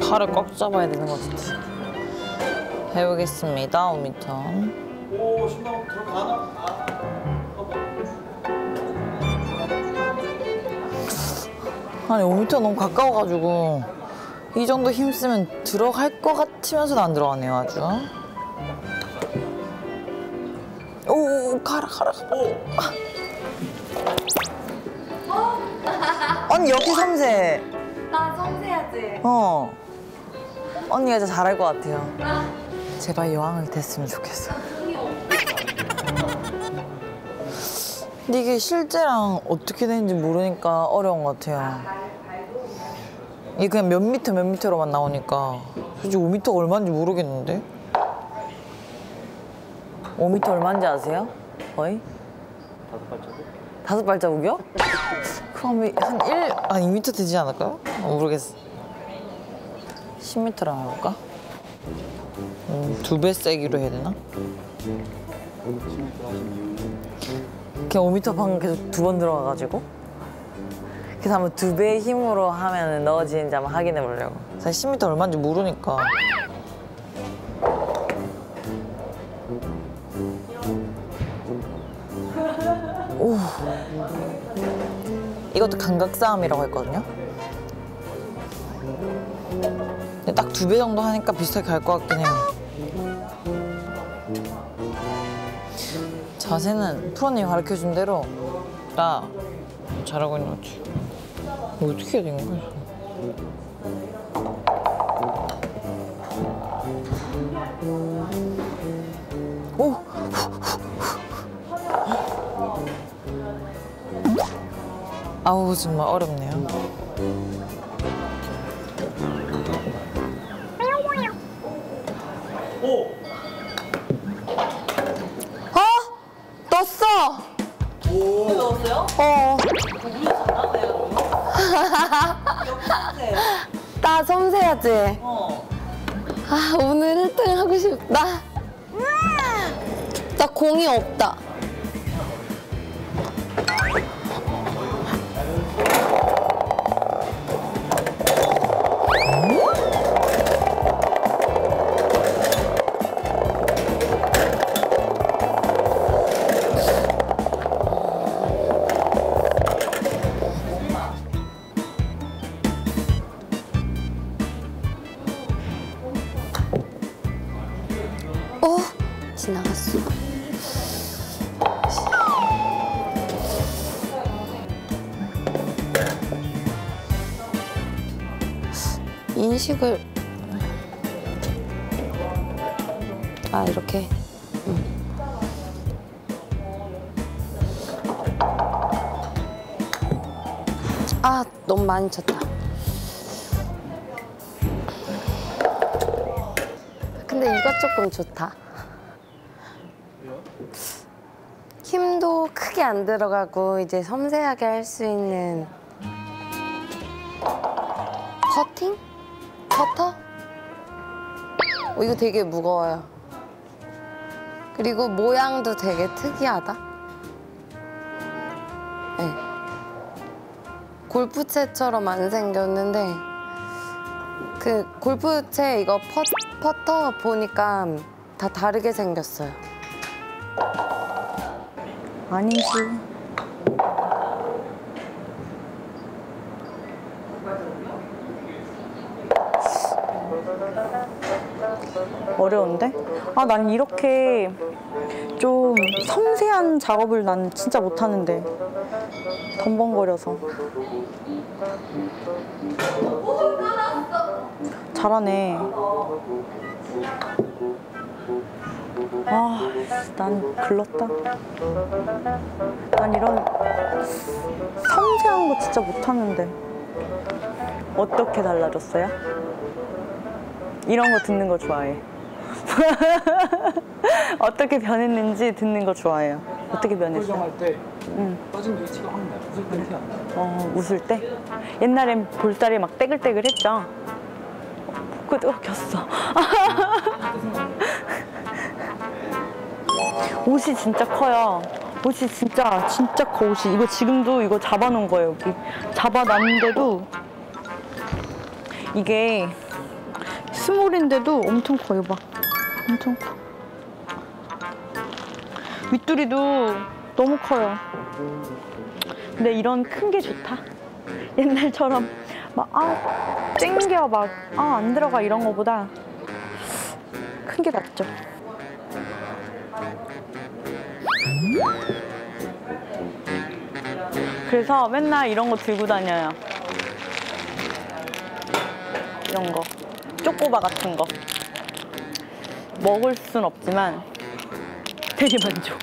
팔을 꽉 잡아야 되는 것 같아. 해보겠습니다, 5m. 오 신나 들어가나? 아니 5m 너무 가까워가지고 이 정도 힘 쓰면 들어갈 것 같으면서도 안 들어가네요 아주 오, 오 가라 가라 아. 언니 여기 섬세 나 섬세하지? 어 언니가 진짜 잘할 것 같아요 제발 여왕이 됐으면 좋겠어 근데 이게 실제랑 어떻게 되는지 모르니까 어려운 것 같아요 이게 그냥 몇 미터 몇 미터로만 나오니까 솔직히 5미터가 얼마인지 모르겠는데 5미터 얼마인지 아세요? 거의? 다섯 발자국? 다섯 발자국이요? 그럼 한 1, 한 2미터 되지 않을까요? 어, 모르겠어 10미터로 해볼까? 음, 두배 세기로 해야 되나? 오늘 10m 하신 이유는 그냥 5m 방금 계속 두 번 들어가가지고 그래서 한번 두 배의 힘으로 하면 넣어지는지 한번 확인해 보려고 사실 10m 얼마인지 모르니까 오 이것도 감각 싸움이라고 했거든요 딱 두 배 정도 하니까 비슷하게 갈 것 같긴 해요 자세는 프로님이 가르쳐 준 대로 나 잘하고 있는 거지. 이거 어떻게 해야 되는 거야? 오! 아우 정말 어렵네요. 오! 어? 떴어! 오! 넣었어요? 어. 나 섬세하지? 어. 아, 오늘 1등 하고 싶다. 나 공이 없다. 인식을 아 이렇게 음. 아 너무 많이 쳤다 근데 이거 조금 좋다 힘도 크게 안 들어가고 이제 섬세하게 할 수 있는 퍼팅? 퍼터? 어, 이거 되게 무거워요. 그리고 모양도 되게 특이하다. 네. 골프채처럼 안 생겼는데 그 골프채 이거 퍼, 퍼터 보니까 다 다르게 생겼어요. 아니지. 어려운데? 아, 난 이렇게 좀 섬세한 작업을 난 진짜 못하는데. 덤벙거려서. 잘하네. 아, 난 글렀다. 난 이런 섬세한 거 진짜 못하는데. 어떻게 달라졌어요? 이런 거 듣는 거 좋아해. 어떻게 변했는지 듣는 거 좋아해요. 어떻게 변했어요? 표정할 때 응. 빠진 게 티가 확 나요. 웃을 때티안 나요. 어, 웃을 때? 옛날엔 볼살이 막 떼글떼글 했죠? 끄덕였어. 옷이 진짜 커요. 옷이 진짜, 진짜 커, 옷이. 이거 지금도 이거 잡아놓은 거예요, 여기. 잡아놨는데도 이게 스몰인데도 엄청 커요, 봐. 엄청 커. 윗두리도 너무 커요. 근데 이런 큰 게 좋다. 옛날처럼 막, 아, 땡겨, 막, 아, 안 들어가 이런 거보다 큰 게 낫죠. 그래서 맨날 이런 거 들고 다녀요. 이런 거. 쪼꼬바 같은 거. 먹을 순 없지만 되게 만족.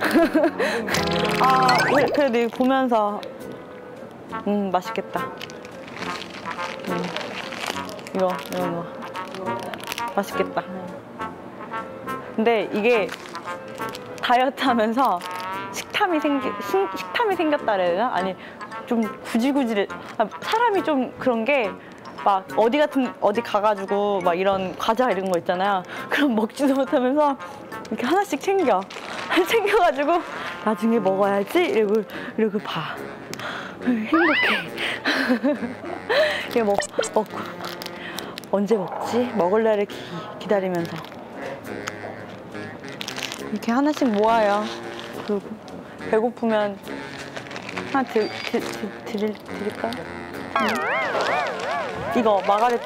아, 왜- 그래도 이거 보면서 음, 맛있겠다. 음, 이거, 이거, 이거. 맛있겠다. 근데 이게 다이어트 하면서 식탐이 생기, 식, 식탐이 생겼다 그래야 되나? 아니, 좀 구질구질, 아, 사람이 좀 그런 게 막 어디 같은, 어디 가가지고 막 이런 과자 이런 거 있잖아요. 그럼 먹지도 못하면서 이렇게 하나씩 챙겨. 챙겨가지고 나중에 먹어야지 이러고, 이러고 봐. 행복해. 이게 먹, 먹고 언제 먹지? 먹을 날을 기, 기다리면서 이렇게 하나씩 모아요. 그리고 배고프면 하나 드, 드, 드, 드릴, 드릴까? 응. 이거 마가렛